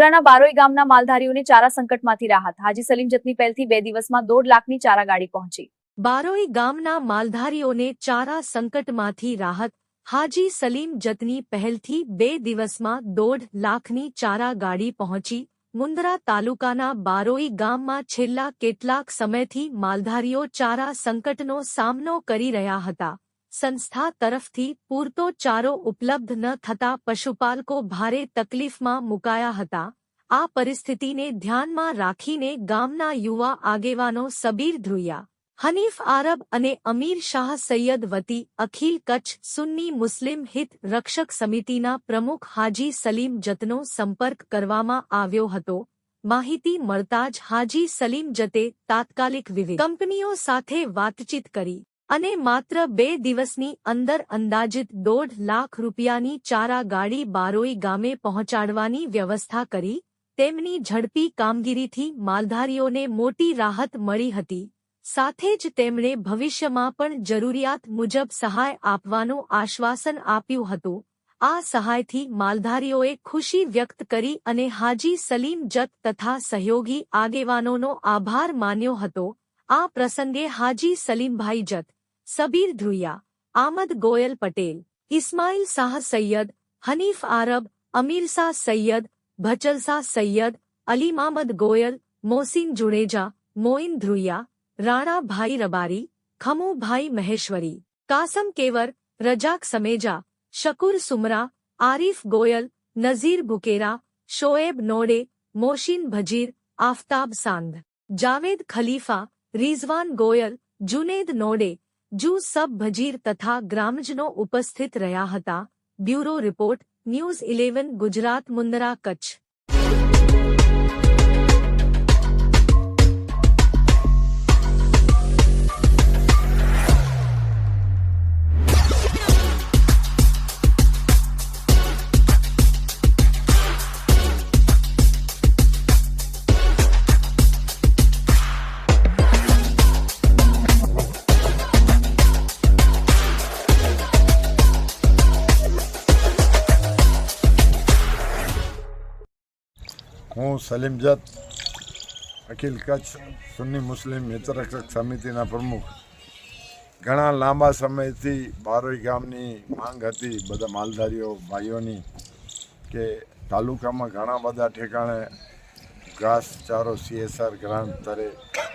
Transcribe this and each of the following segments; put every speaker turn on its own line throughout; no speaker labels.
મુન્દ્રાના બારોઈ ગામના માલધારીઓને ચારા સંકટમાંથી રાહત. હાજી સલીમ જતની પહેલથી બે દિવસમાં દોઢ લાખની ચારા ગાડી પહોંચી.
બારોઈ ગામના માલધારીઓને ચારા સંકટમાંથી રાહત. હાજી સલીમ જતની પહેલથી બે દિવસમાં દોઢ લાખની ચારા ગાડી પહોંચી. મુંદ્રા તાલુકાના બારોઈ ગામમાં છેલ્લા કેટલાક સમયથી માલધારીઓ ચારા સંકટનો સામનો કરી રહ્યા હતા. સંસ્થા તરફથી પૂરતો ચારો ઉપલબ્ધ ન થતા પશુપાલકો ભારે તકલીફમાં મુકાયા હતા. આ પરિસ્થિતિને ધ્યાનમાં રાખીને ગામના યુવા આગેવાનો સબીર ધ્રુયા, હનીફ આરબ અને અમીર શાહ સૈયદ વતી અખિલ કચ્છ સુન્ની મુસ્લિમ હિત રક્ષક સમિતિના પ્રમુખ હાજી સલીમ જતનો સંપર્ક કરવામાં આવ્યો હતો. માહિતી મળતા જ હાજી સલીમ જતે તાત્કાલિક વિવિધ કંપનીઓ સાથે વાતચીત કરી. અને માત્ર બે દિવસની અંદર અંદાજિત દોઢ લાખ રૂપિયાની ચારા ગાડી બારોઈ ગામે પહોંચાડવાની વ્યવસ્થા કરી, તેમની ઝડપી કામગીરીથી માલધારીઓને મોટી રાહત મળી હતી. સાથે જ તેમણે ભવિષ્યમાં પણ જરૂરિયાત મુજબ સહાય આપવાનું આશ્વાસન આપ્યું હતું. આ સહાયથી માલધારીઓએ ખુશી વ્યક્ત કરી અને હાજી સલીમ જત તથા સહયોગી આગેવાનોનો આભાર માન્યો હતો. આ પ્રસંગે હાજી સલીમભાઈ જત सबीर धुइया आमद गोयल पटेल इस्माइल शाह सैयद हनीफ आरब अमीर शाह सैयद भचल शाह सैयद अली मामद गोयल मोहसिन जुड़ेजा मोइन ध्रुया राणा भाई रबारी खमू भाई महेश्वरी कासम केवर रजाक समेजा शकुर सुमरा आरिफ गोयल नजीर बुकेरा शोएब नोड़े मोशिन भजीर आफताब सांध जावेद खलीफा रिजवान गोयल जुनेद नोड़े જુ સબ ભજીર તથા ગ્રામજનો ઉપસ્થિત રહ્યા હતા, bureau report, news eleven, Gujarat, Mundra, Kutch.
હું સલીમ જત અખિલ કચ્છ સુન્ની મુસ્લિમ હિતરક્ષક સમિતિના પ્રમુખ. ઘણા લાંબા સમયથી બારોઈ ગામની માંગ હતી બધા માલધારીઓ, ભાઈઓની, કે તાલુકામાં ઘણા બધા ઠેકાણે ઘાસચારો સીએસઆર ગ્રાન્ટ તરે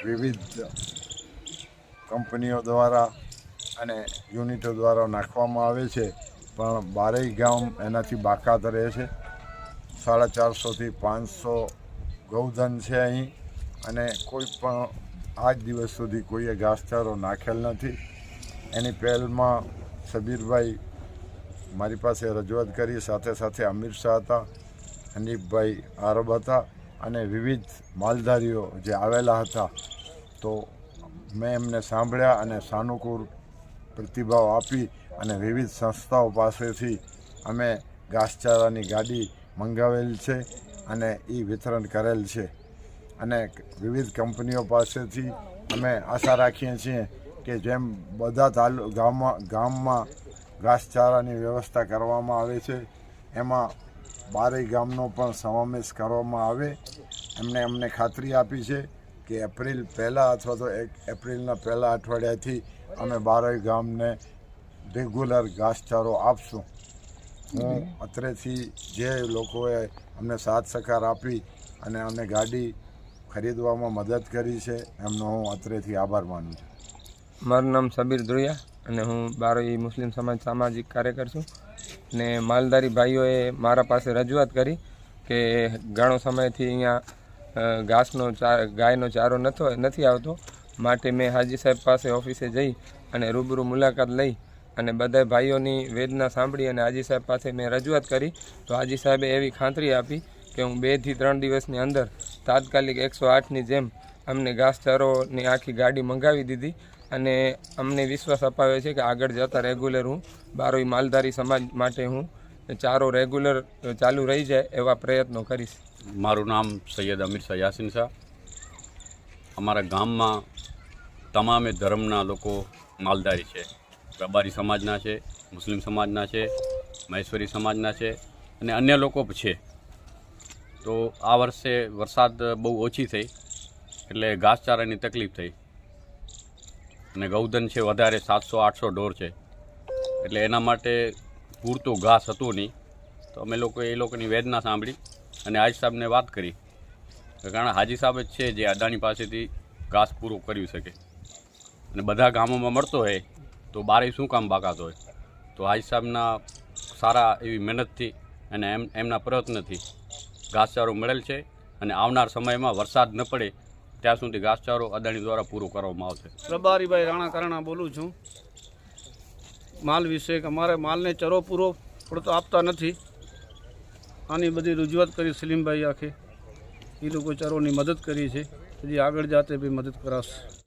વિવિધ કંપનીઓ દ્વારા અને યુનિટો દ્વારા નાખવામાં આવે છે. પણ બારેય ગામ એનાથી બાકાત રહે છે. સાડા ચારસોથી પાંચસો ગૌધન છે અહીં. અને કોઈ પણ આજ દિવસ સુધી કોઈએ ઘાસચારો નાખેલ નથી. એની પહેલમાં સબીરભાઈ મારી પાસે રજૂઆત કરી. સાથે સાથે અમીર શાહ હતા, હનીફભાઈ આરબ હતા અને વિવિધ માલધારીઓ જે આવેલા હતા. તો મેં એમને સાંભળ્યા અને સાનુકૂળ પ્રતિભાવ આપી અને વિવિધ સંસ્થાઓ પાસેથી અમે ઘાસચારાની ગાડી મંગાવેલ છે અને એ વિતરણ કરેલ છે. અને વિવિધ કંપનીઓ પાસેથી અમે આશા રાખીએ છીએ કે જેમ બધા તાલુ, ગામમાં ગામમાં ઘાસચારાની વ્યવસ્થા કરવામાં આવે છે, એમાં બારેય ગામનો પણ સમાવેશ કરવામાં આવે. એમને અમને ખાતરી આપી છે કે એપ્રિલ પહેલાં અથવા તો એક એપ્રિલના પહેલાં અઠવાડિયાથી અમે બારેય ગામને રેગ્યુલર ઘાસચારો આપશું. હું. અત્રેથી જે લોકોએ અમને સાથ સહકાર આપી અને અમને ગાડી ખરીદવામાં મદદ કરી છે એમનો હું અત્રેથી આભાર માનું છું.
મારું નામ સબીર ધ્રુયા અને હું બારોઈ મુસ્લિમ સમાજ સામાજિક કાર્યકર છું. ને માલધારી ભાઈઓએ મારા પાસે રજૂઆત કરી કે ઘણો સમયથી અહીંયા ઘાસનો ચા ગાયનો ચારો નથો નથી આવતો. માટે મેં હાજી સાહેબ પાસે ઓફિસે જઈ અને રૂબરૂ મુલાકાત લઈ અને બધા ભાઈઓની વેદના સાંભળી અને હાજી સાહેબ પાસે મેં રજૂઆત કરી, તો હાજી સાહેબે એવી ખાતરી આપી કે હું બેથી ત્રણ દિવસની અંદર તાત્કાલિક એકસો આઠની જેમ અમને ઘાસચારોની આખી ગાડી મંગાવી દીધી અને અમને વિશ્વાસ અપાવે છે કે આગળ જતાં રેગ્યુલર હું બારોઈ માલધારી સમાજ માટે હું ચારો રેગ્યુલર ચાલુ રહી જાય એવા પ્રયત્નો કરીશ.
મારું નામ સૈયદ અમીર શાહ યાસીન શાહ. અમારા ગામમાં તમામે ધર્મના લોકો માલધારી છે. રબારી સમાજના છે, મુસ્લિમ સમાજના છે, મહેશ્વરી સમાજના છે અને અન્ય લોકો છે. તો આ વર્ષે વરસાદ બહુ ઓછી થઈ, એટલે ઘાસચારાની તકલીફ થઈ. અને ગૌધન છે વધારે સાતસો, આઠસો ઢોર છે. એટલે એના માટે પૂરતું ઘાસ હતું નહીં. તો અમે લોકો એ લોકોની વેદના સાંભળી અને હાજી સાહેબને વાત કરી. કારણ હાજી સાહેબ જ છે જે અદાણી પાસેથી ઘાસ પૂરું કરી શકે. અને બધા ગામોમાં મળતો હોય તો બારે શું કામ બાકાત હોય? તો આઈ સાહેબના સારા એવી મહેનતથી અને એમ, એમના પ્રયત્નથી ઘાસચારો મળેલ છે અને આવનાર સમયમાં વરસાદ ન પડે ત્યાં સુધી ઘાસચારો અદાણી દ્વારા પૂરો કરવામાં આવશે.
પ્રભારીભાઈ રાણા કરાણા બોલું છું. માલ વિશે અમારે માલને ચરો પૂરો પડતો આપતા નથી. આની બધી રજૂઆત કરી સલીમભાઈ આખે. એ લોકો ચરોની મદદ કરી છે. હજી આગળ જાતે બી મદદ કરાશે.